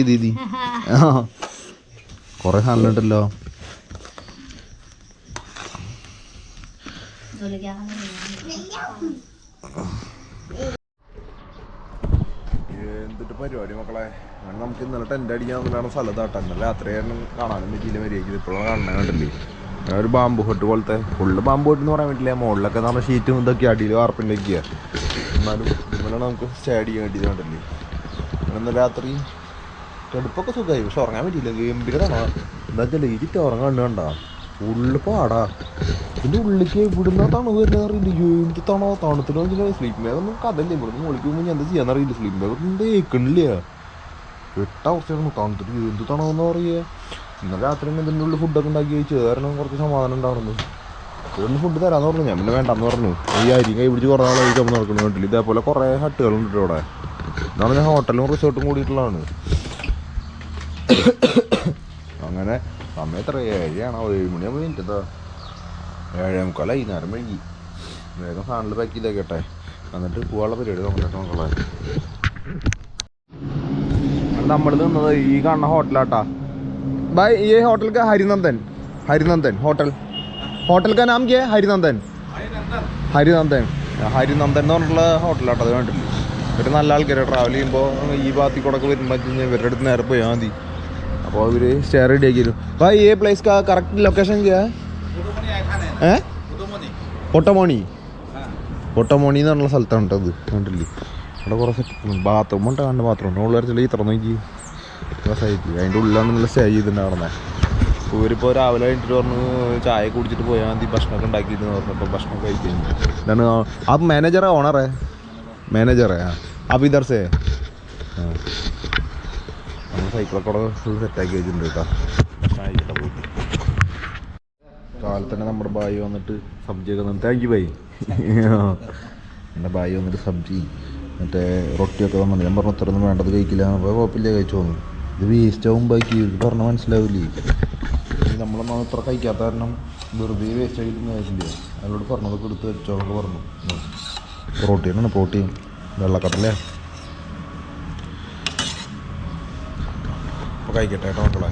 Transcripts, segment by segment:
നോക്കി ദീദി. ആ. കൊറേ സാധനം ഉണ്ടല്ലോ. എന്തിട്ട് പരിപാടി മക്കളെ? നമുക്ക് ഇന്നലെ ടെന്റ് അടിക്കാൻ സ്ഥലത്താട്ടെ. ഇന്നലെ രാത്രിയായിരുന്നു കാണാനും പറ്റിയില്ല മര്യാദയ്ക്ക്. ഇപ്പോഴും കാണാൻ കണ്ടില്ലേ? ഒരു ബാമ്പു ഹട്ട് പോലത്തെ. ഫുള്ള് ബാമ്പു ഹട്ട് എന്ന് പറയാൻ പറ്റില്ല. മുകളിലൊക്കെ നമ്മുടെ ഷീറ്റും ഇതൊക്കെ അടിയിൽ വാർപ്പിന്റെയൊക്കെയ എന്നാലും ഇന്നലെ നമുക്ക് സ്റ്റേ അടിക്കാൻ വേണ്ടി കണ്ടില്ലേ? ഇന്നലെ രാത്രി കടുപ്പൊക്കെ സുഖമായി പക്ഷെ ഉറങ്ങാൻ പറ്റിയില്ല. ഗംഭീരതാണ് എന്താ വെച്ചാൽ ഇതിട്ട് ഉറങ്ങാൻ കണ്ട. ഉള്ളിപ്പാടാ പാടാ. ഇതിന്റെ ഉള്ളിലേക്ക് ഇവിടുന്ന് തണു വരുന്നത് അറിയില്ല. എന്ത് തണോ? തണുത്തിനോ സ്ലീപ്പ് ബാഗ് ഒന്നും ഇവിടുന്ന് നിന്ന് പോകുമ്പോൾ ഞാൻ എന്താ ചെയ്യാന്ന് അറിയില്ല. സ്ലീപ്പ് ബാഗ് ഒന്നും തേക്കണില്ല. എട്ട അവസ്ഥയാണ് തണുത്തിട്ട് എന്ത് തണവെന്ന് പറയുക ഇന്നലെ രാത്രി ഇതിന്റെ ഉള്ളിൽ ഫുഡൊക്കെ ഉണ്ടാക്കി കഴിച്ചു. കാരണം കുറച്ച് സമാധാനം ഉണ്ടായിരുന്നു ഇതൊന്ന് ഫുഡ് തരാന്ന് പറഞ്ഞു. ഞാൻ പിന്നെ വേണ്ടെന്ന് പറഞ്ഞു. ഈ അരി കൈ പിടിച്ച് കുറേ നാളായി ചുമന്ന് നടക്കുന്നു വീട്ടിൽ ഇതേപോലെ കുറേ ഹട്ടുകളുണ്ട് ഇവിടെ. ഇതാണ് ഞാൻ ഹോട്ടലും റിസോർട്ടും കൂടിയിട്ടുള്ളതാണ്. അങ്ങനെ സമയം എത്ര? ഏഴാണോ ഏഴ് മണിയാകുമ്പോൾ മിനിറ്റത്താ ഏഴേ മുക്കാലായി നേരം വൈകി. വേഗം സാധനങ്ങൾ പാക്ക് ചെയ്തേക്കട്ടെ എന്നിട്ട് പോകാനുള്ള പരിപാടി നോക്കട്ടെ നോക്കളെ നമ്മൾ നിന്നത് ഈ കാണുന്ന ഹോട്ടലാട്ടാ. ബൈ ഈ ഹോട്ടൽക്ക് ഹരിനന്ദൻ. ഹരിനന്ദൻ ഹോട്ടൽ. ഹോട്ടൽ നാം കേ ഹരിനന്ദൻ. ഹരിനന്ദൻ. ഹരിനന്ദൻ എന്ന് പറഞ്ഞിട്ടുള്ള ഹോട്ടലാട്ടോ അത് വേണ്ട ഇവർ നല്ല ആൾക്കാർ ട്രാവൽ ചെയ്യുമ്പോൾ ഈ ഭാഗത്തിൽ കൂടെ ഒക്കെ വരുമ്പോൾ ഇവരുടെ അടുത്ത് നേരെ പോയാൽ മതി. അപ്പോൾ അവർ സ്റ്റേ റെഡി ആക്കിയിരുന്നു അപ്പോൾ ഈ പ്ലേസ് കറക്റ്റ് ലൊക്കേഷൻ ഏ? പൊട്ടമോണി. പൊട്ടമോണി എന്ന് പറഞ്ഞ സ്ഥലത്താണ് അത് കണ്ടില്ലേ? അവിടെ കുറേ സെറ്റ് ബാത്റൂം ഉണ്ട് കണ്ട് ബാത്റൂം ഉണ്ട്. ഉള്ളവരത്തില്ല ഈ തുറന്നു നോക്കി. സൈറ്റിൽ അതിന്റെ ഉള്ളിലാണ് നല്ല സ്റ്റേ ചെയ്തിട്ടുണ്ടായിരുന്നത് ഇവരിപ്പോൾ രാവിലെ കഴിഞ്ഞിട്ട് പറഞ്ഞു ചായ കുടിച്ചിട്ട് പോയാൽ മതി ഭക്ഷണമൊക്കെ ഉണ്ടാക്കിയിട്ട് പറഞ്ഞു. അപ്പോൾ ഭക്ഷണമൊക്കെ കഴിക്കുന്നു ഇതാണ് ആ മാനേജറെ ഓണറേ മാനേജറേ ആ. അബിദർ സേ? ആ. സൈക്കിളൊക്കെ അവിടെ ഫുൾ സെറ്റാക്കി വെച്ചിട്ടുണ്ട് കേട്ടോ. ഭക്ഷണം പോയിട്ട് കാലത്ത് തന്നെ നമ്മുടെ ബായി വന്നിട്ട് സബ്ജി ഒക്കെ താങ്ക് യു ബൈ എന്റെ ബായി വന്നിട്ട് സബ്ജി മറ്റേ റൊട്ടിയൊക്കെ വന്നിട്ട് ഞാൻ പറഞ്ഞു ഇത്രയൊന്നും വേണ്ടത് കഴിക്കില്ല. അപ്പോൾ കുഴപ്പമില്ല കഴിച്ചു തോന്നു ഇത് വേസ്റ്റ് ആവും ബാക്കി ഇത് പറഞ്ഞാൽ മനസ്സിലാവില്ലേ? നമ്മളൊന്നും അത്ര കഴിക്കാത്ത കാരണം വെറുതെ വേസ്റ്റ് ആയിട്ട് കഴിച്ചില്ല അയാളോട് പറഞ്ഞതൊക്കെ എടുത്ത് വെച്ചോളൊക്കെ പറഞ്ഞു. പ്രോട്ടീനാണ് പ്രോട്ടീൻ. വെള്ളക്കടലേ അപ്പോൾ കഴിക്കട്ടെ കേട്ടോ മക്കളെ.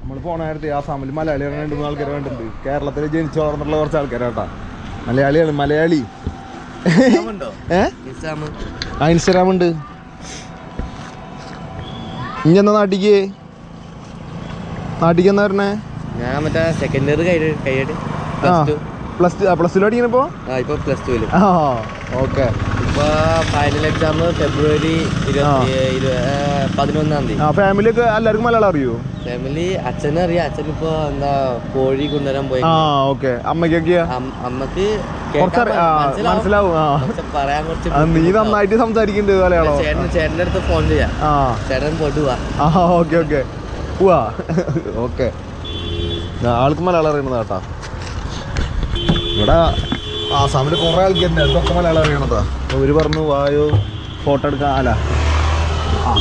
നമ്മൾ പോണ നേരത്തെ ആസാമിൽ മലയാളികൾ രണ്ട് മൂന്ന് ആൾക്കാർ കണ്ടിട്ടുണ്ട്. കേരളത്തിൽ ജനിച്ചു വളർന്നിട്ടുള്ള കുറച്ച് ആൾക്കാരാട്ടാ മലയാളിയാണ് മലയാളി. ആ ഇൻസ്റ്റാഗ്രാം ഉണ്ട് ഇനി എന്നാ നാട്ടിക്ക്? നാട്ടിക്ക് എന്നാ വരണേ? ഞാൻ മറ്റേ second year plus two plus two plus two പഠിക്കണപ്പോ? ആ ഇപ്പൊ പ്ലസ് ടു ആ ഓക്കെ. ഫൈനൽ എക്സാം ഫെബ്രുവരി പതിനൊന്നാം തീയതി. ആ ഫാമിലി ഒക്കെ എല്ലാവർക്കും മലയാളം അറിയോ? ഫാമിലി അച്ഛനെ അറിയാം. അച്ഛൻ ഇപ്പോ എന്താ കോഴി കൊണ്ടുവരാൻ പോയി. ആ ഓക്കെ. അമ്മയ്ക്കൊക്കെയാ അമ്മയ്ക്ക് മനസ്സിലാവും. പറയാൻ കുറച്ച് നീ നന്നായിട്ട് സംസാരിക്കുന്നുണ്ട് മലയാളം. ചേട്ടൻ ചേട്ടന്റെ അടുത്ത് ഫോൺ ചെയ്യാം. ചേട്ടൻ പോയിട്ട് പോവാ ആ ഓക്കെ ഓക്കെ. പോവാ. ഓക്കെ. ആൾക്ക് മലയാളം അറിയണതാട്ടാ ഇവിടെ ആസാമിൽ കുറേ തന്നെ അതൊക്കെ മലയാളം അറിയണതാ? അപ്പോൾ ഇവർ പറഞ്ഞു വായോ ഫോട്ടോ എടുക്കാൻ അല്ല. ആ.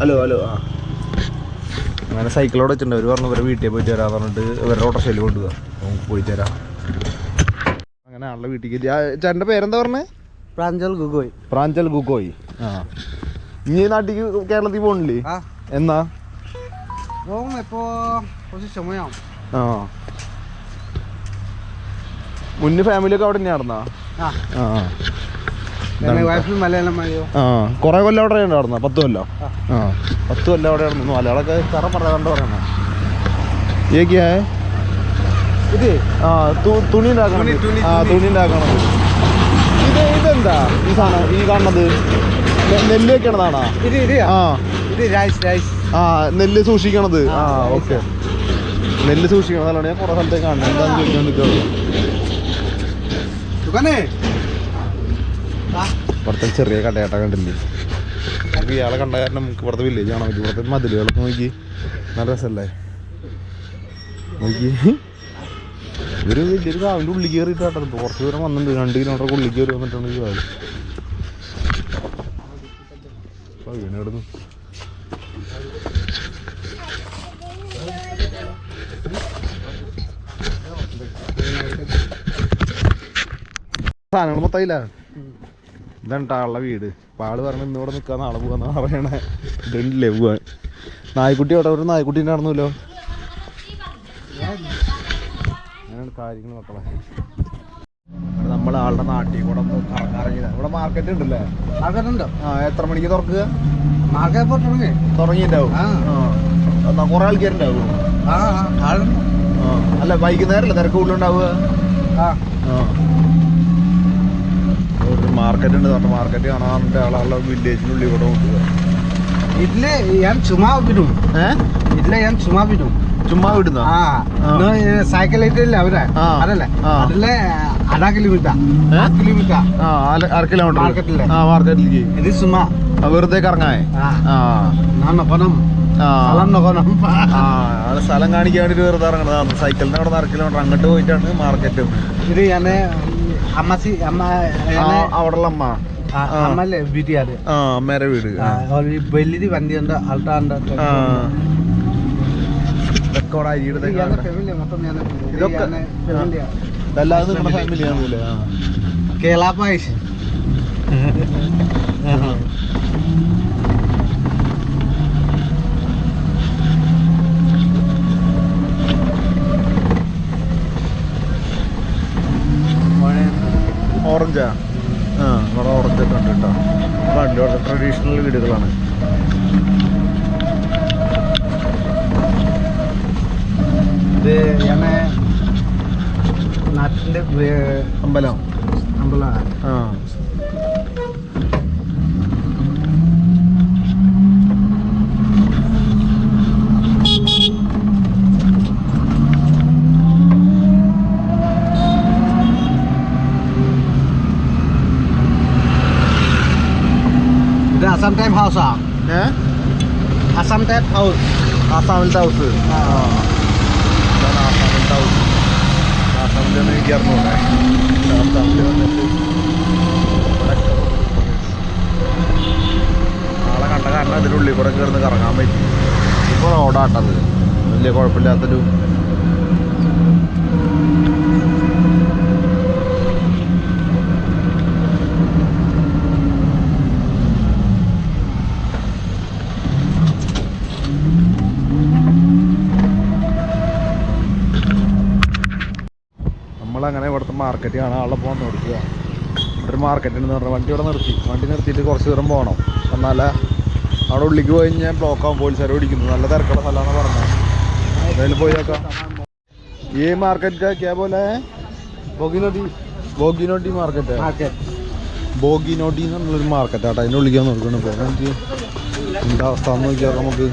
ഹലോ ഹലോ ആ. അങ്ങനെ സൈക്കിളോടെ വെച്ചിട്ടുണ്ട്. അവർ പറഞ്ഞു ഇവരെ വീട്ടിൽ പോയിട്ട് വരാന്ന് പറഞ്ഞിട്ട് ഇവരുടെ ഓട്ടോഷയിൽ കൊണ്ടുപോകാം നമുക്ക് പോയിട്ട് വരാം. അങ്ങനെ ആളുടെ വീട്ടിലേക്ക് ചേട്ടന്റെ പേരെന്താ പറഞ്ഞേ? പ്രാഞ്ചൽ ഗുഗോയ്. പ്രാഞ്ചൽ ഗുഗോയ്. ആ. ഇനി നാട്ടിലേക്ക് കേരളത്തിൽ പോകണില്ലേ ആ. എന്നാ? പോകും ഇപ്പോ കുറച്ച് സമയം ആ. മുന്നേ ഫാമിലി ഒക്കെ അവിടെ തന്നെയായിരുന്നാ? കുറെ കൊല്ലം അവിടെ ഉണ്ടായിരുന്ന? പത്ത് കൊല്ലം? ആ. പത്ത് കൊല്ലം അവിടെ ആയിരുന്നു. മലയാളമൊക്കെ കറ പറയാണ്ട് പറയണ ഏക്കിയാ ഇത്? ആ തു- തുണി ഉണ്ടാക്കണം. ആ തുണി. ഉണ്ടാക്കണം. ഇത് ഇതെന്താ? ഈ സാധനം ഈ കാണുന്നത്? നെല്ല് വെക്കണതാണോ? ആ. ഇത് റൈസ് റൈസ് ആ നെല്ല് സൂക്ഷിക്കണത്. ആ, ഓക്കെ. നെല്ല് സൂക്ഷിക്കണതാണ് ഞാൻ കുറേ സ്ഥലത്തേക്ക് കാണുന്നത്. എന്താണെന്ന് ചോദിക്കാൻ നിൽക്കുള്ളൂ ഇവിടുത്തെ ചെറിയ കടയാട്ട കണ്ടില്ലേ? നമുക്ക് ഇയാളെ കണ്ട കാരണം നമുക്ക് ഇവിടുത്തെ വില്ലേജ് കാണാൻ പറ്റും. ഇവിടുത്തെ മതിലുകളൊക്കെ നോക്കി. നല്ല രസമല്ലേ? നോക്കി. ഇവർ വലിയൊരു കാവിന്റെ ഉള്ളിൽ കയറിയിട്ടാട്ടോ ഇപ്പോൾ കുറച്ച് ദൂരം വന്നിട്ടുണ്ട്. രണ്ട് കിലോമീറ്റർ ഉള്ളിൽ കയറി വന്നിട്ടുണ്ട് ഈ കാവ്. അപ്പോൾ വീണിടുന്നു സാധനങ്ങൾ മൊത്തം ഇല്ല ഇതാണ് ആളുടെ വീട്. അപ്പോൾ ആൾ പറഞ്ഞ ഇന്നിവിടെ നിൽക്കാൻ നാളെ പോകാന്ന് പറയണേ. ഇതുണ്ടല്ലേ പോവാൻ നായ്ക്കുട്ടി അവിടെ ഒരു നായ്ക്കുട്ടി നടന്നല്ലോ? അങ്ങനെയാണ് കാര്യങ്ങൾ മക്കളെ. നമ്മൾ ആളുടെ നാട്ടിൽ കൂടെ ഒന്ന് കറങ്ങാറിങ്ങില്ല ഇവിടെ മാർക്കറ്റ് ഉണ്ടല്ലേ? മാർക്കറ്റ് ഉണ്ടോ? ആ എത്ര മണിക്ക് തുറക്കുക? മാർക്കറ്റ് ഇപ്പോൾ തുടങ്ങി. തുടങ്ങിയിട്ടുണ്ടാവും. ആ. കുറെ ആൾക്കാരുണ്ടാവും? ആ ആ ആളുണ്ട്. ആ. അല്ല വൈകുന്നേരമല്ലേ തിരക്ക് കൂടുതലുണ്ടാവുക? ആ. ഒരു മാർക്കറ്റ് ഉണ്ട്. പറഞ്ഞ മാർക്കറ്റ് കാണാറുണ്ട് ആളുള്ള വില്ലേജിനുള്ളിൽ ഇവിടെ നോക്കുക ഇല്ല ഞാൻ ചുമ്മാ വിടും. ഇതിലെ ഞാൻ ചുമ്മാ വിടും. ചുമ്മാ വിടുന്ന. സൈക്കിൾ ഇട്ടില്ല അവരെ. അതല്ലേ. അതിലെ അര കിലോമീറ്റർ? കിലോമീറ്റർ അര- കിലോമീറ്റർ മാർക്കറ്റിലെ? ആ മാർക്കറ്റിലേക്ക് ഇത് ചുമ്മാ. വെറുതെ കറങ്ങാൻ. സ്ഥലം കാണിക്കാൻ വേണ്ടി വെറുതെ ഇറങ്ങണതാണ് സൈക്കിളിന് അവിടെ അര കിലോമീറ്റർ അങ്ങോട്ട് പോയിട്ടാണ് മാർക്കറ്റ് ഇത് ഞാൻ അമ്മ അവിടെയുള്ള അമ്മ. അമ്മല്ലേ വീട്ടുകാര് ആ അമ്മേരെ വീട്. വലിയ വണ്ടിയുണ്ട് അൾട്ടാണ്ട് അരിയുടെ ഇതൊക്കെ ഇതല്ലാതെ കേരള പായസ് ഓറഞ്ചാ ആ ഇവിടെ ഓറഞ്ച് ഒക്കെ ഉണ്ട് കേട്ടോ പണ്ട് ഇവിടെ ട്രഡീഷണൽ വീടുകളാണ് ഇത് ഞാൻ നാട്ടിന്റെ അമ്പലം അമ്പലമാണ് ആ ഇത് അസം ടൈപ്പ് ഹൗസാ ഏ അസം house? ആസാമിലത്തെ ഹൗസ് ആ. ഇതാണ് ആസാമിലത്തെ ഹൗസ് ആസാമിൽ ഒന്ന് എനിക്ക് അറിഞ്ഞൂടെ ആസാമിൽ വന്നിട്ട് ആളെ കണ്ട കാരണം അതിന്റെ ഉള്ളിൽ കൂടെ കയറുന്ന കറങ്ങാൻ പറ്റി. ഇപ്പോൾ റോഡാട്ടത് വലിയ കുഴപ്പമില്ലാത്തൊരു നമ്മളങ്ങനെ ഇവിടുത്തെ മാർക്കറ്റ് കാണാൻ ആളെ പോകാൻ നിർത്തുക ഇവിടെ ഒരു മാർക്കറ്റ് എന്ന് പറഞ്ഞാൽ വണ്ടി ഇവിടെ നിർത്തി. വണ്ടി നിർത്തിയിട്ട് കുറച്ച് ദൂരം പോകണം. എന്നാലേ അവിടെ ഉള്ളിലേക്ക് പോയി കഴിഞ്ഞാൽ ബ്ലോക്ക് ആവും. പോലീസുകാർ പിടിക്കുന്നു. നല്ല തിരക്കുള്ള സ്ഥലമാണ് പറഞ്ഞത്. എന്തായാലും പോയി നോക്കാം. ഈ മാർക്കറ്റ് ക്യാ പോലെ? ബോഗിനോട്ടി. ബോഗിനോട്ടി മാർക്കറ്റ് ബോഗിനോട്ടി എന്ന് പറഞ്ഞൊരു മാർക്കറ്റ് ആട്ടോ. അതിന്റെ ഉള്ളിക്കാൻ നോക്കണം ഇപ്പോൾ എനിക്ക് എന്താ അവസ്ഥ എന്ന് നോക്കിയാൽ നമുക്ക്.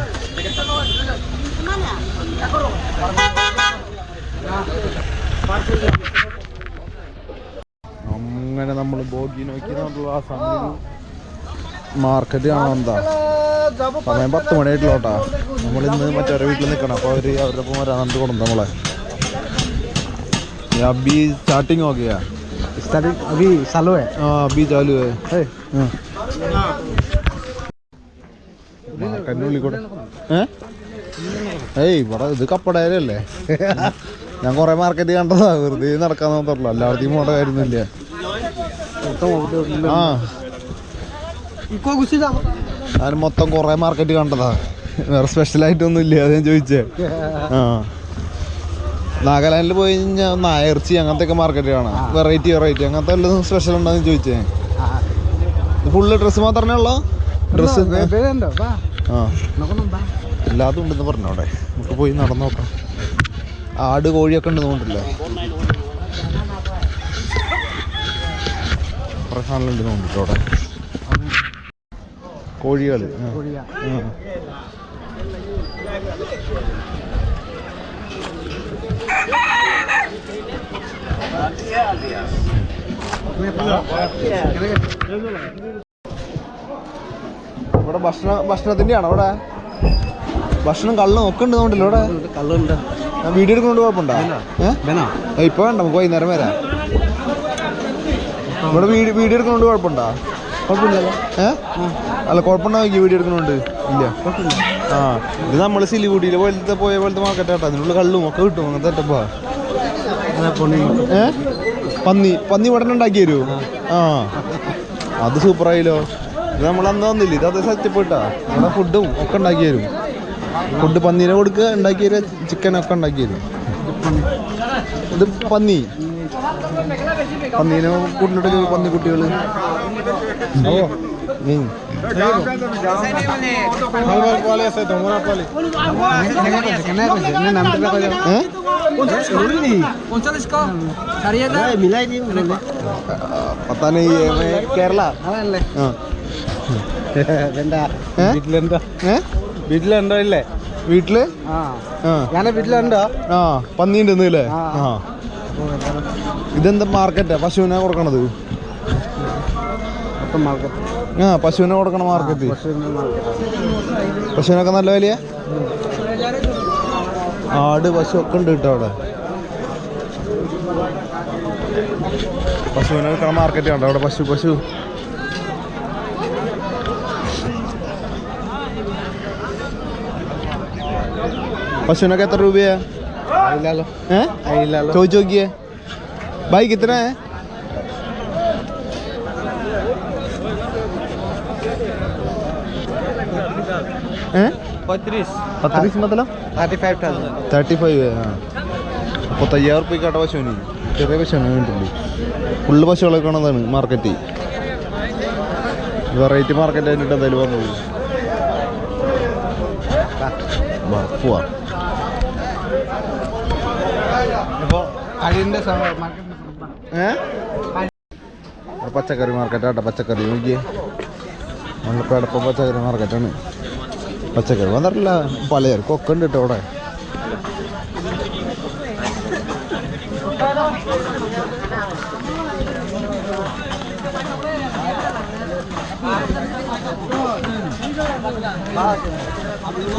അങ്ങനെ നമ്മൾ ബോഗിനോക്കി എന്നുള്ള ആ സമയം മാർക്കറ്റ് കാണാൻ എന്താ സമയം പത്ത് മണിയായിട്ടുള്ളൂട്ടാ നമ്മൾ ഇന്ന് മറ്റവരെ വീട്ടിൽ നിൽക്കണം അപ്പോൾ അവർ അവരുടെ ഒപ്പം വരാൻ കൊണ്ടു നമ്മളെ ये अभी स्टार्टिंग हो गया स्टार्टिंग अभी चालू है हाँ अभी चालू है है മാർക്കറ്റിനുള്ളിൽ കൂടെ ഏ ഏയ് ഇവിടെ ഇത് കപ്പടയല്ലേ ഞാൻ കൊറേ മാർക്കറ്റ് കണ്ടതാ വെറുതെ നടക്കാൻ നോക്കത്തുള്ളൂ എല്ലായിടത്തും പോകേണ്ട കാര്യമൊന്നുമില്ല ആ. ഞാൻ മൊത്തം കുറേ മാർക്കറ്റ് കണ്ടതാ. വേറെ സ്പെഷ്യലായിട്ടൊന്നും ഇല്ല അത് ഞാൻ ചോദിച്ചേ. ആ. നാഗാലാൻഡിൽ പോയി കഴിഞ്ഞാൽ നായർച്ചി അങ്ങനത്തെ മാർക്കറ്റ് കാണാം വെറൈറ്റി വെറൈറ്റി അങ്ങനത്തെ എല്ലാം സ്പെഷ്യൽ ഉണ്ടോന്ന് ചോദിച്ചേ. ഫുള്ള് ഡ്രസ്സ് മാത്രമേ ഉള്ളൂ? ഡ്രസ്സ് ആ. എല്ലാതും ഉണ്ടെന്ന് പറഞ്ഞോടെ. നമുക്ക് പോയി നടന്നു നോക്കാം. ആട് കോഴിയൊക്കെ ഉണ്ടെന്ന് കൊണ്ടല്ലേ കുറേ സാധനങ്ങളുണ്ട് തോന്നുന്നുണ്ട് അവിടെ കോഴികൾ ഇവിടെ ഭക്ഷണ ഭക്ഷണത്തിന്റെ ആണോ അവിടെ? ഭക്ഷണം കള്ളും ഒക്കെ ഉണ്ട് തോന്നുന്നുണ്ടല്ലോ ഇവിടെ? കള്ളുണ്ട്. വീഡിയോ എടുക്കുന്നോണ്ട് കുഴപ്പമുണ്ടോ? ഇപ്പൊ വേണ്ട നമുക്ക് വൈകുന്നേരം വരാം. ഇവിടെ വീട് വീഡിയോ എടുക്കുന്നോണ്ട് കുഴപ്പമുണ്ടോ? കുഴപ്പമില്ലല്ലോ. അല്ല കുഴപ്പമുണ്ടാവും വീട് വീഡിയോ എടുക്കുന്നോണ്ട്. ഇല്ല. ആ ഇത് നമ്മൾ സിലിഗുഡിയിലെ പോലത്തെ പോയ പോലത്തെ മാർക്കറ്റ് ആട്ടോ. അതിനുള്ള കള്ളും ഒക്കെ കിട്ടും അങ്ങനത്തെ സെറ്റപ്പാ അതെ ഏ? പന്നി പന്നി ഉടനെ ഉണ്ടാക്കി തരുമോ ആ. അത് സൂപ്പറായില്ലോ ഇത് നമ്മൾ അന്ന് വന്നില്ല? ഇത് അതേ സെറ്റപ്പ് ഇട്ടാ. അവിടെ ഫുഡും ഒക്കെ ഉണ്ടാക്കി തരും. ഫുഡ് പന്നീനെ കൊടുക്കുക ഉണ്ടാക്കി തരുക ചിക്കൻ ഒക്കെ ഉണ്ടാക്കി തരും. ഇത് പന്നി. പന്നീനെ കൂട്ടിലിട്ട് പന്നി കുട്ടികൾ പത്താ കേരള. ഇല്ലേ? വീട്ടിൽ? ഞാൻ വീട്ടിലുണ്ടോ? ആ പന്നിണ്ടെന്നില്ലേ ആ. ഇതെന്താ മാർക്കറ്റാ പശുവിനെ കൊടുക്കണത്. ആ പശുവിനെ കൊടുക്കണ മാർക്കറ്റ് പശുവിനൊക്കെ നല്ല വലിയ? ആട് പശു ഒക്കെ ഉണ്ട് കേട്ടോ അവിടെ. പശുവിനെ വിൽക്കണ മാർക്കറ്റ് കണ്ടോ അവിടെ പശു പശു. പശുവിനൊക്കെ എത്ര രൂപയാ? ചോദിച്ചു നോക്കിയേ. भाई कितना है हैं പത്രീസ് पत्तीस मतलब thirty five thousand thirty five ആ അപ്പോൾ തയ്യാറ് റുപ്യ കേട്ട പശുവിന് ചെറിയ പശുവാണ് വേണ്ടിട്ടുണ്ട് ഫുള്ള് പശുകളൊക്കെ കാണുന്നതാണ് മാർക്കറ്റ് വെറൈറ്റി മാർക്കറ്റ് ആയിട്ട് എന്തായാലും വന്നത് വാ, പോവാ ഇപ്പോൾ അഴിൻ്റെ മാർക്കറ്റ് ഏ ഇവിടെ പച്ചക്കറി മാർക്കറ്റാട്ട പച്ചക്കറി നോക്കിയേ. നമ്മളിപ്പോൾ എടപ്പം പച്ചക്കറി മാർക്കറ്റാണ് പച്ചക്കറി വന്നിട്ടില്ല. പലചരക്കും ഒക്കെ ഉണ്ട് കേട്ടോ അവിടെ.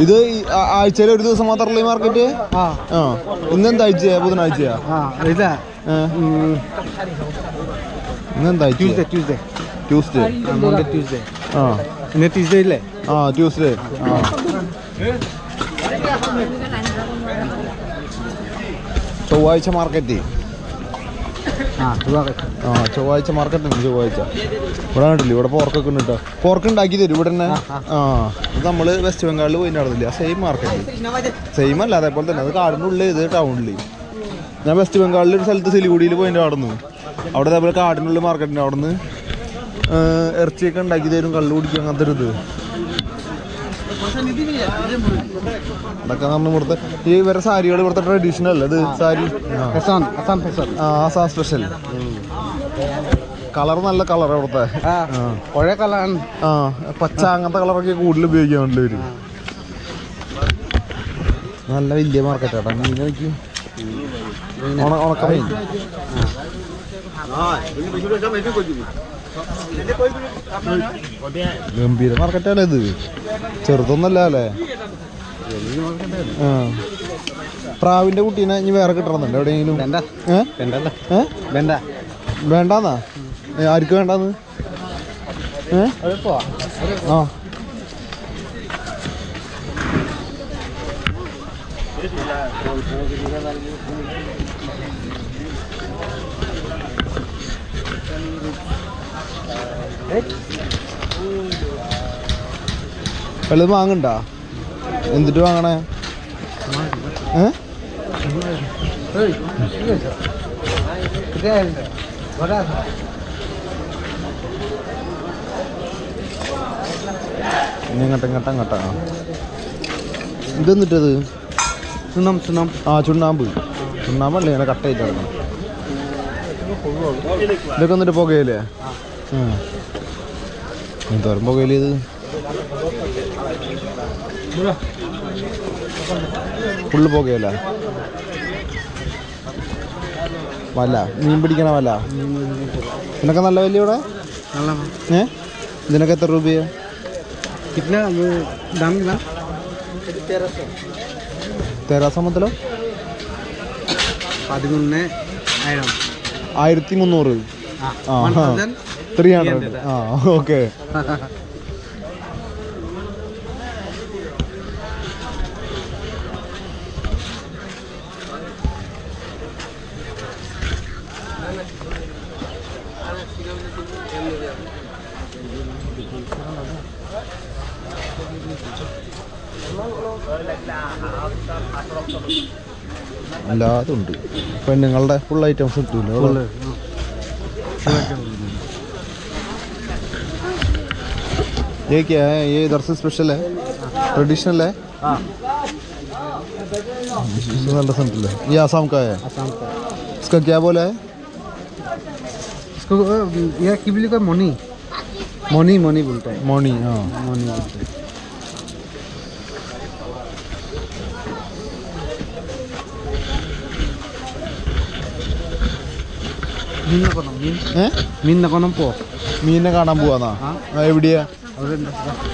ഇത് ആഴ്ചയിൽ ഒരു ദിവസം മാത്രമല്ല ഈ മാർക്കറ്റ് ആ. ഇന്നെന്താ ആഴ്ചയാ? ബുധനാഴ്ചയാ? ഇതാ? ഇന്നെന്താ ആഴ്ച Tuesday Tuesday Tuesday Monday Tuesday ആ. ഇന്ന് ട്യൂസ്ഡേ ഇല്ലേ? ആ ട്യൂസ്ഡേ ആ. ചൊവ്വാഴ്ച മാർക്കറ്റ്. ആ ചൊവ്വാഴ്ച. മാർക്കറ്റ് ഉണ്ട് ചൊവ്വാഴ്ച. ഇവിടെ കണ്ടില്ല ഇവിടെ പോർക്കൊക്കെ ഉണ്ട് കേട്ടോ പോർക്ക് ഉണ്ടാക്കി തരും ഇവിടെ തന്നെ. ആ ഇത് നമ്മൾ വെസ്റ്റ് ബംഗാളിൽ പോയി നടന്നില്ല? സെയിം മാർക്കറ്റ് സെയിം അല്ല അതേപോലെ തന്നെ. അത് കാടിനുള്ളിൽ ഇത് ടൗണിൽ ഞാൻ വെസ്റ്റ് ബംഗാളിൽ ഒരു സ്ഥലത്ത് സിലിഗുഡിയിൽ പോയിട്ട് അവിടെ നിന്ന് അവിടെ അതേപോലെ കാടിനുള്ളിൽ മാർക്കറ്റിന്റെ അവിടെ നിന്ന് ഇറച്ചിയൊക്കെ ഉണ്ടാക്കി തരും കള്ളു കുടിക്കും അങ്ങനത്തെ ഒരു ഇത്. അതൊക്കെ പറഞ്ഞു ഇവിടുത്തെ ഈ ഇവരെ സാരികൾ ഇവിടുത്തെ ട്രഡീഷണൽ അല്ലേ? ഇത് സാരി? ആ. അസാം സ്പെഷ്യൽ കളർ നല്ല കളർ അവിടുത്തെ പഴയ കളർ കളറാണ്. ആ പച്ച അങ്ങനത്തെ കളറൊക്കെ കൂടുതൽ ഉപയോഗിക്കാൻ ഇവർ. നല്ല വലിയ മാർക്കറ്റ് കേട്ടോ മീൻ നോക്കി ഉണ ഉണക്ക മീൻ. ഗംഭീര മാർക്കറ്റാണ് ഇത്. ചെറുതൊന്നല്ല അല്ലേ? പ്രാവിന്റെ കുട്ടീനെ ഇനി വേറെ കിട്ടണമെന്നുണ്ട് എവിടെയെങ്കിലും? വേണ്ട. വേണ്ടാന്നാ? ആർക്ക് വേണ്ടാന്ന്? ആ. വല്ലതും വാങ്ങണ്ട? എന്തിട്ട് വാങ്ങണേ? ഇങ്ങോട്ട് ഇങ്ങോട്ട് അങ്ങോട്ടാ. ഇതെന്നിട്ടത് ചുണ്ണം ചുണ്ണം ആ ചുണ്ണാമ്പ്. ചുണ്ണാമ്പല്ലേ? ഇങ്ങനെ കട്ടായിട്ട് ഇതൊക്കെ എന്നിട്ട് പുകയില്ലേ? എന്തോരം പുകയില്ല ഇത്. ഫുള്ള് പുകയല്ല? വല. മീൻ പിടിക്കണ വല്ല ഇതിനൊക്കെ നല്ല വലിയ ഇവിടെ? ഏ? ഇതിനൊക്കെ എത്ര രൂപയാ? തെരാസ പതിമൂന്ന് ആയിരത്തി മുന്നൂറ്. ആ. ത്രീ ഹൺഡ്രഡ് ആ ഓക്കെ. അല്ലാതുണ്ട് പെണ്ണുങ്ങളുടെ ഫുൾ ഐറ്റംസ് കിട്ടൂല്ലോ ये क्या है ये इधर से स्पेशल है ट्रेडिशनल है हाँ इसमें वाला sample है ये आसाम का है आसाम का इसका क्या बोला है इसको अ, यह की बोली कोई मनी मनी मनी बोलता है मोनी हाँ मनी बोलता है മീൻ നോക്കണം മീൻ ഏ മീൻ നോക്കണം പോ മീനിനെ കാണാൻ പോവാന്നാ ആ. ആ, എവിടെയാ അവിടെ ഉണ്ട്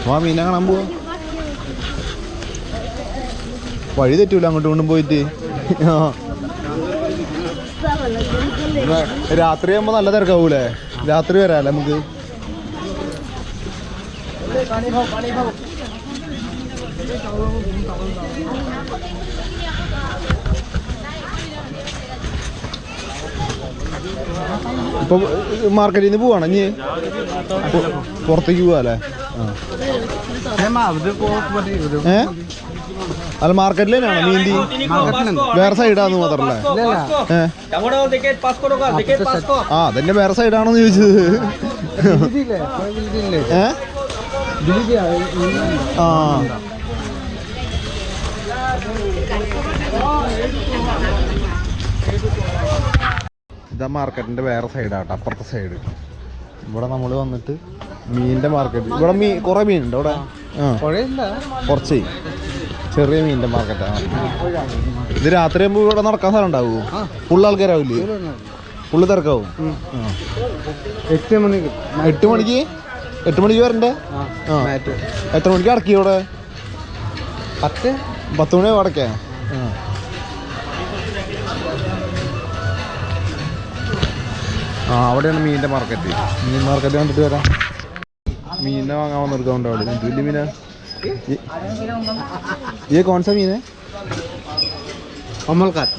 വാ മീനെ കാണാൻ പോവാ. വഴി തെറ്റൂല അങ്ങോട്ടും ഇങ്ങോട്ടും പോയിട്ട്. രാത്രി ആകുമ്പോ നല്ല തിരക്കാവൂലേ? രാത്രി വരാല്ലേ നമുക്ക്? ഇപ്പൊ മാർക്കറ്റിൽ നിന്ന് പോവാണ് ഇനി. പുറത്തേക്ക് പോവാല്ലേ ഏ? അല്ല മാർക്കറ്റിൽ തന്നെയാണോ മീന്തി മാർക്കറ്റിലുണ്ട് വേറെ സൈഡാന്ന് മാത്രല്ലേ ആ അതെന്നെ വേറെ സൈഡാണെന്ന് ചോദിച്ചത്. ഏ? ആ Thank you. ആ. ഇതാ മാർക്കറ്റിന്റെ വേറെ സൈഡാട്ടോ അപ്പുറത്തെ സൈഡ് ഇവിടെ നമ്മൾ വന്നിട്ട് മീനിന്റെ മാർക്കറ്റ് ഇവിടെ മീൻ കുറേ മീനുണ്ട് ഇവിടെ കുറച്ച്. ചെറിയ മീനിന്റെ മാർക്കറ്റാണ് ഇത് രാത്രി ആകുമ്പോൾ ഇവിടെ നടക്കാൻ സ്ഥലം ഉണ്ടാവുമോ. ഫുള്ള് ആൾക്കാരാവില്ലേ? ഫുള്ള് തിരക്കാവും? എട്ട് മണിക്ക്. എട്ട് മണിക്ക്? എട്ട് മണിക്ക് വരണ്ടേ? ആ. എത്ര മണിക്ക് അടക്കി ഇവിടെ? പത്ത്. പത്ത് മണി അടക്കേ ആ. ആ അവിടെയാണ് മീനിന്റെ മാർക്കറ്റ് മീൻ മാർക്കറ്റ് കണ്ടിട്ട് വരാം. മീനിനെ വാങ്ങാൻ വന്നിരിക്കുന്നുണ്ട് അവിടെ. എന്ത് വലിയ മീന? ये कौन सा मीन है कमल काट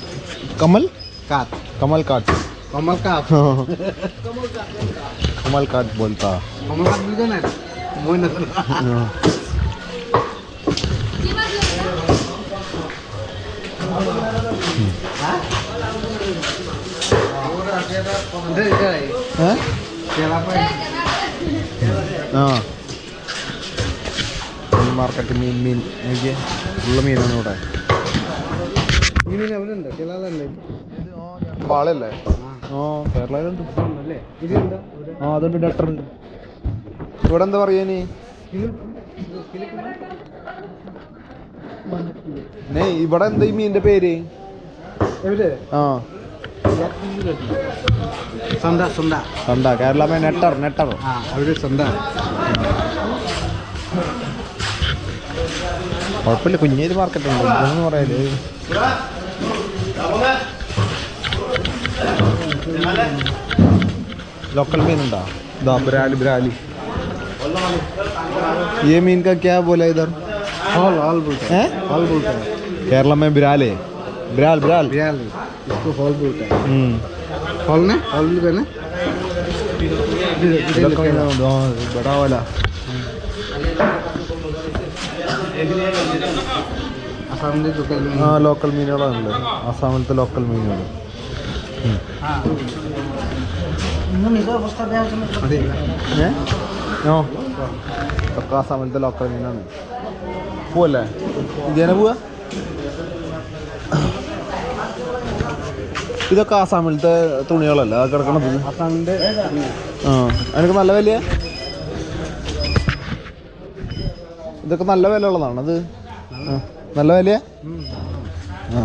कमल काट कमल काट कमल काट कमल काट बोलता कमल काट भी ആ. മാർക്കറ്റ് മീൻ മീൻ. എനിക്ക് ഉള്ള മീനാണ് ഇവിടെ. വാളല്ലേ ആ. കേരളയിലുണ്ട് ആ അതുണ്ട് ഉണ്ട് ഇവിടെ എന്താ പറയാ നീ ഇവിടെ എന്താ ഈ മീനിന്റെ പേര്? ആ. സന്ത സന്ത കണ്ട കേരള മേ നെട്ടർ നെട്ടർ ആ അവിടെ സന്ത കുഴപ്പമില്ല കുഞ്ഞേരി മാർക്കറ്റ് ഉണ്ട് ഇതൊന്നും പറയല് लोकल मीन उंडा दा ब्राली ब्राली ये मीन का क्या बोला इधर हॉल हॉल बोलता है हैं हॉल बोलता है केरला में ब्राल है ब्राल ब्राल रियल इसको हॉल बोलता है हम्म हॉल ना हॉल बोलता है ना ഇതൊക്കെ ഇങ്ങനെ ഉണ്ട്. ആ, ബടാ വാല അസാമിന്റെ ലോക്കൽ ആ ലോക്കൽ മീനുകളാണല്ലോ ആസാമിലത്തെ ലോക്കൽ മീനുകൾ അതെ ഏ ഓ ഇതൊക്കെ ആസാമിലത്തെ ലോക്കൽ മീനാണ് പോവല്ലേ ഇതേനെ പോവാ ഇതൊക്കെ ആസാമിലത്തെ തുണികളല്ല? അത് കിടക്കണത് ആ. അതിനൊക്കെ നല്ല വിലയാ? ഇതൊക്കെ നല്ല വില ഉള്ളതാണ് അത് നല്ല വില ആ.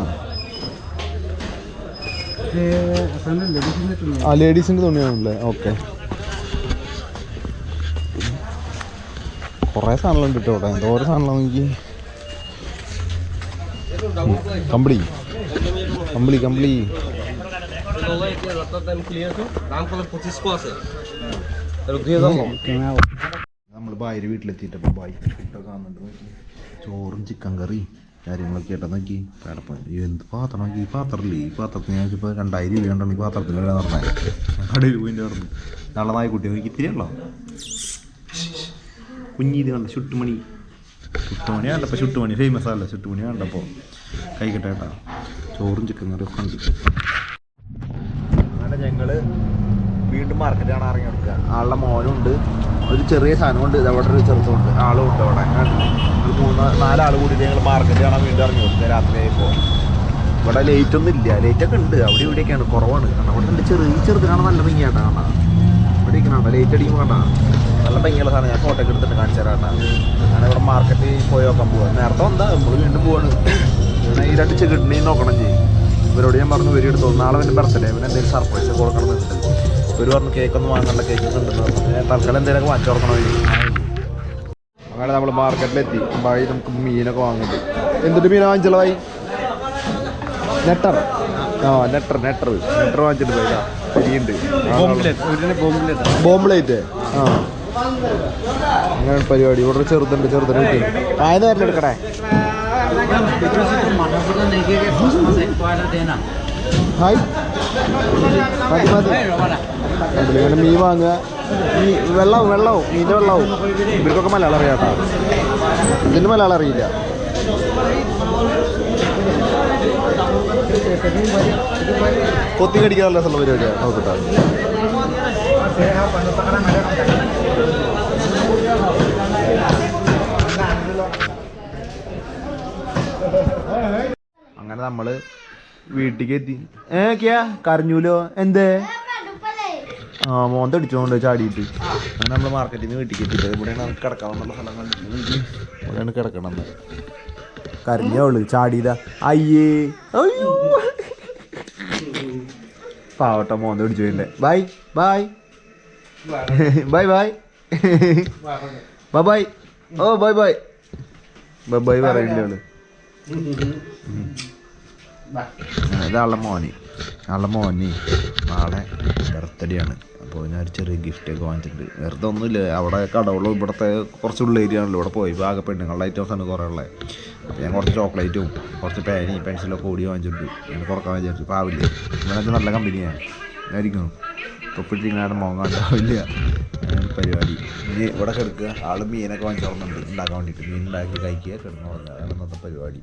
ലേഡീസിന്റെ തുണിയാണല്ലേ? ഓക്കെ. കുറേ സാധനങ്ങളുണ്ട് കേട്ടോ ഇവിടെ. ഓരോ സാധനങ്ങളാണ് നോക്കി. കമ്പിളി. കമ്പിളി കമ്പിളി. നമ്മൾ ഭാര്യ വീട്ടിലെത്തിയിട്ടപ്പോൾ ഫുഡൊക്കെ വന്നിട്ട് ചോറും ചിക്കൻ കറി കാര്യങ്ങളൊക്കെ ആയിട്ട് നോക്കി. കിടപ്പം എന്ത് പാത്രം ഈ പാത്രമില്ലേ ഈ പാത്രത്തിന് ഞാൻ രണ്ടായിരം രൂപ കൊണ്ടാണ് ഈ പാത്രത്തിന് വില നടന്നത് കടയിൽ പോയി നടന്നു. നാളെ കുട്ടി നോക്കി ഇത്തിരി ഉള്ളോ? കണ്ട ചുട്ടുമണി. ചുട്ടുമണി കണ്ടപ്പോൾ ചുട്ടുമണി ഫേമസ് അല്ല. ചുട്ടുമണി കണ്ടപ്പോൾ കഴിക്കട്ടെ കേട്ടോ ചോറും ചിക്കൻ കറി ഒക്കെ ഉണ്ട് അങ്ങനെ ഞങ്ങൾ വീണ്ടും മാർക്കറ്റാണ് ഇറങ്ങി കൊടുക്കുക ആളുടെ മോനുണ്ട്. ഒരു ചെറിയ സാധനമുണ്ട്. ഇത് അവിടെ ഒരു ചെറുത്തുണ്ട് ആളും ഉണ്ട് അവിടെ? ഒരു മൂന്ന് നാലാൾ കൂടി ഞങ്ങൾ മാർക്കറ്റാണ് വീണ്ടും ഇറങ്ങി കൊടുക്കുക. രാത്രിയായപ്പോൾ ഇവിടെ ലൈറ്റ് ഒന്നും ഇല്ല. ലൈറ്റ് ഒക്കെ ഉണ്ട്. അവിടെ ഇവിടെയൊക്കെയാണ്. കുറവാണ്. കാരണം അവിടെ ഉണ്ട് ചെറിയ ചെറുത് കാണാൻ നല്ല ഭംഗിയാട്ടാ കാണാം ഇവിടെ ഇരിക്കണ ലൈറ്റ് അടിക്കുമ്പോൾ കണ്ടാ. നല്ല ഭംഗിയുള്ള സാധനം. ഞാൻ ഫോട്ടോ ഒക്കെ എടുത്തിട്ട് കാണിച്ചു തരാം കേട്ടാ. ഞാൻ ഇവിടെ മാർക്കറ്റിൽ പോയി നോക്കാൻ പോവാ. നേരത്തെ വന്നാ നമ്മൾ വീണ്ടും പോവാണ്. ഈ രണ്ട് കിഡ്നി നോക്കണം ചെയ്യും. ഇവരോട് ഞാൻ പറഞ്ഞു വരി എടുത്തോളൂ നാളെ എന്റെ ബർത്ത്ഡേ പിന്നെ എന്തെങ്കിലും സർപ്രൈസ് കൊടുക്കണം എന്നുണ്ട് ഇവർ പറഞ്ഞു കേക്ക് ഒന്നും വാങ്ങണ്ട കേക്ക് ഉണ്ടെന്ന് പറഞ്ഞു. ഞാൻ തൽക്കാലം എന്തെങ്കിലും വാങ്ങിച്ചു കൊടുക്കണോ അങ്ങനെ നമ്മൾ മാർക്കറ്റിലെത്തി വഴി നമുക്ക് മീനൊക്കെ വാങ്ങുന്നുണ്ട്. എന്തിട്ട് മീനാ വാങ്ങിച്ചല്ലോ വൈ നെട്ടർ. ആ നെട്ടർ നെട്ടർ. നെട്ടർ വാങ്ങിച്ചിട്ട് പോയില്ല അരിയുണ്ട് ബോംബ്ലേറ്റ് ആ. അങ്ങനെ പരിപാടി. ഇവിടെ ചെറുതുണ്ട് ചെറുതുണ്ട്. ആയത് വരല എടുക്കണേ. ഹായ് ഇങ്ങനെ മീൻ വാങ്ങുക മീ വെള്ളവും വെള്ളവും മീന്റെ വെള്ളവും ഇവർക്കൊക്കെ മലയാളം അറിയാട്ടോ. ഇതിന് മലയാളം അറിയില്ല. കൊത്തി കടിക്കാനുള്ള സ്ഥലം പരിപാടിയാണ് നോക്കട്ടെ നമ്മൾ വീട്ടിലേക്ക് എത്തി ഏക്കിയാ ക്യാ? കരഞ്ഞൂലോ? എന്തേ? ആ മോന്ത അടിച്ചോണ്ട് ചാടിയിട്ട്. അങ്ങനെ നമ്മൾ മാർക്കറ്റിൽ നിന്ന് വീട്ടിലേക്ക് എത്തിയിട്ട് ഇവിടെയാണ് നമുക്ക് കിടക്കാവുന്ന സ്ഥലം കണ്ടിട്ട്. ഇവിടെയാണ് കിടക്കണം കരഞ്ഞോൾ ചാടിയതാ. അയ്യേ. അയ്യോ. പാവട്ട മോന്ത പിടിച്ചു പോയില്ലേ bye bye. Bye bye. Bye bye. ഓ ബൈ ബൈ. ബൈ ബൈ പറയില്ലേ അവൾ. ഇതാളുടെ മോന്. ആളുടെ മോന്. നാളെ ബർത്ത്ഡേ ആണ്. അപ്പോൾ ഞാൻ ഒരു ചെറിയ ഗിഫ്റ്റ് ഒക്കെ വാങ്ങിച്ചിട്ടുണ്ട്. വെറുതെ ഒന്നുമില്ല. അവിടെ കടകളും ഇവിടുത്തെ കുറച്ച് ഉള്ള ഏരിയ ആണല്ലോ. ഇവിടെ പോയി ആകെ പെണ്ണുങ്ങളുടെ ഐറ്റംസ് ആണ് കുറേ ഉള്ളത് അപ്പോൾ ഞാൻ കുറച്ച് ചോക്ലേറ്റും കുറച്ച് പേനയും പെൻസിലൊക്കെ ഓടി വാങ്ങിച്ചിട്ടുണ്ട്. ഞാൻ കുറയ്ക്കാൻ വിചാരിച്ചു. പാവില്ല ഇവനൊക്കെ നല്ല കമ്പനിയാണ് ആയിരിക്കുന്നു തൊപ്പിട്ടിങ്ങനെ ഉണ്ടാവില്ല അങ്ങനെ പരിപാടി. ഇനി ഇവിടെ കിടക്കുക. ആൾ മീനൊക്കെ വാങ്ങിച്ചോളുന്നുണ്ട് ഉണ്ടാക്കാൻ വേണ്ടിയിട്ട് മീൻ ഉണ്ടാക്കി കഴിക്കുക. കിടന്നു തുടങ്ങുക അതാണ് ഇന്നത്തെ പരിപാടി.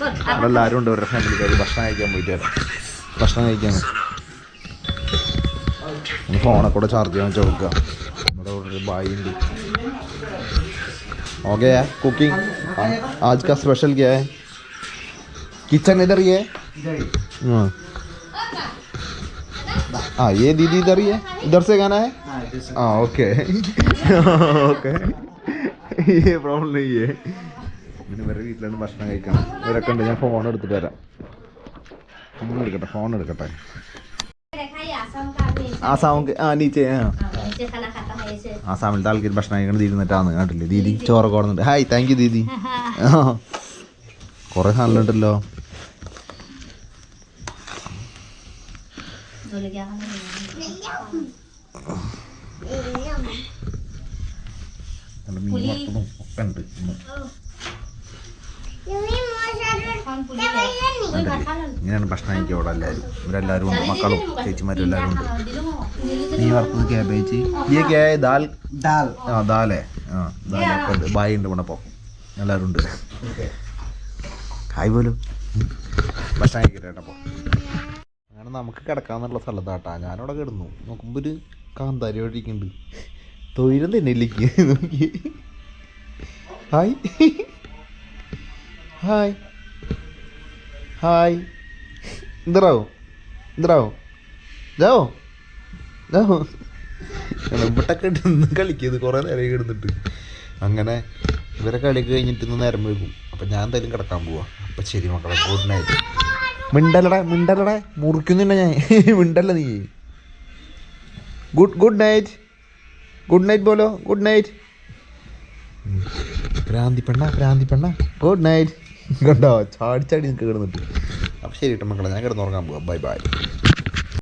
Dance Ah. Nasi dia kan? Nasi dia kok. Aku beli main nasi dia kok. Mau beli. Akal mang ini. ഓ Bud, അവിടെ apa? എല്ലാവരും ഉണ്ട് അവരുടെ ഫാമിലിക്കാർ ഭക്ഷണം കഴിക്കാൻ പോയിട്ട് വരാം ഭക്ഷണം കഴിക്കാൻ ഫോണെ കൂടെ ചാർജ് ചെയ്യാൻ വെച്ച് കൊടുക്കുക നമ്മുടെ ഇവിടെ ഒരു ബായി ഉണ്ട് ഓക്കെ कुकिंग आज का स्पेशल क्या है किचन इधर ही है हाँ हाँ ये दीदी इधर ही है इधर से गाना है Nah, itu. हाँ ओके ഓക്കെ ഈ പ്രോബ്ലം നെയ്യേ പിന്നെ ഇവരുടെ വീട്ടിലാണ് ഭക്ഷണം കഴിക്കണം. ഇവരൊക്കെ ഉണ്ട്. ഞാൻ ഫോൺ എടുത്തിട്ട് വരാം. ഫോൺ എടുക്കട്ടെ ഫോൺ എടുക്കട്ടെ. ആസാമ് ആ നീച്ചേ ആ. ആസാമിലത്തെ ആൾക്കാർ ഭക്ഷണം കഴിക്കണം തീരുന്നിട്ടാണ് കണ്ടില്ലേ? ദീദി ചോറ കൊടുന്നുണ്ട് ഹായ് താങ്ക് യു ദീദി. കുറേ സാധനം ഉണ്ടല്ലോ. ഒക്കെ ഉണ്ട് ഇങ്ങനെയാണ് ഭക്ഷണം കഴിക്കുക അവിടെ എല്ലാവരും. ഇവരെല്ലാവരും ഉണ്ട് മക്കളും ചേച്ചിമാരും എല്ലാവരും ഉണ്ട്. നീ വറുത്തത് ക്യാബേജ് നീ ക്യാ ദാൽ ദാൽ. ആ ദാലേ. ആ ദാലൊക്കെ ഉണ്ട് ബായി ഉണ്ട് ഇവിടെ എല്ലാവരും ഉണ്ട്. ഹായ് പോലും. ഭക്ഷണം കഴിക്കട്ടെ അപ്പോൾ. അങ്ങനെ നമുക്ക് കിടക്കാന്നുള്ള സ്ഥലത്താട്ടാ. ഞാനവിടെ കിടന്നു. നോക്കുമ്പോൾ ഒരു കാന്താരി ഒഴിക്കുന്നുണ്ട് തൊഴിലും തന്നെ ഇല്ലേക്ക് നോക്കി. ഹായ്. ഹായ്. ഹായ്. എന്തറാവോ എന്തറാവോ ജാവോ ജാവോ ഇവിട്ടൊക്കെ ഇടുന്ന് കളിക്കുന്നത് കുറേ നേരം കിടന്നിട്ട്. അങ്ങനെ ഇവരെ കളി കഴിഞ്ഞിട്ട് ഇന്ന് നേരം വൈകും. അപ്പം ഞാൻ എന്തായാലും കിടക്കാൻ പോവാ. അപ്പം ശരി മക്കളെ ഗുഡ് നൈറ്റ് മിണ്ടല്ലടാ മിണ്ടല്ലടാ. മുറിക്കുന്നില്ല ഞാൻ. മിണ്ടല്ല നീ. Good good night good night പോലോ good night ഭ്രാന്തി പെണ്ണ ഭ്രാന്തി പെണ്ണ. ഗുഡ് നൈറ്റ് കണ്ടോ? ചാടിച്ചാടി ചാടി നിൽക്ക് കിടന്നിട്ട്. അപ്പോൾ ശരി കേട്ടോ മക്കളെ ഞാൻ കിടന്നുറങ്ങാൻ പോവാം. Bye bye.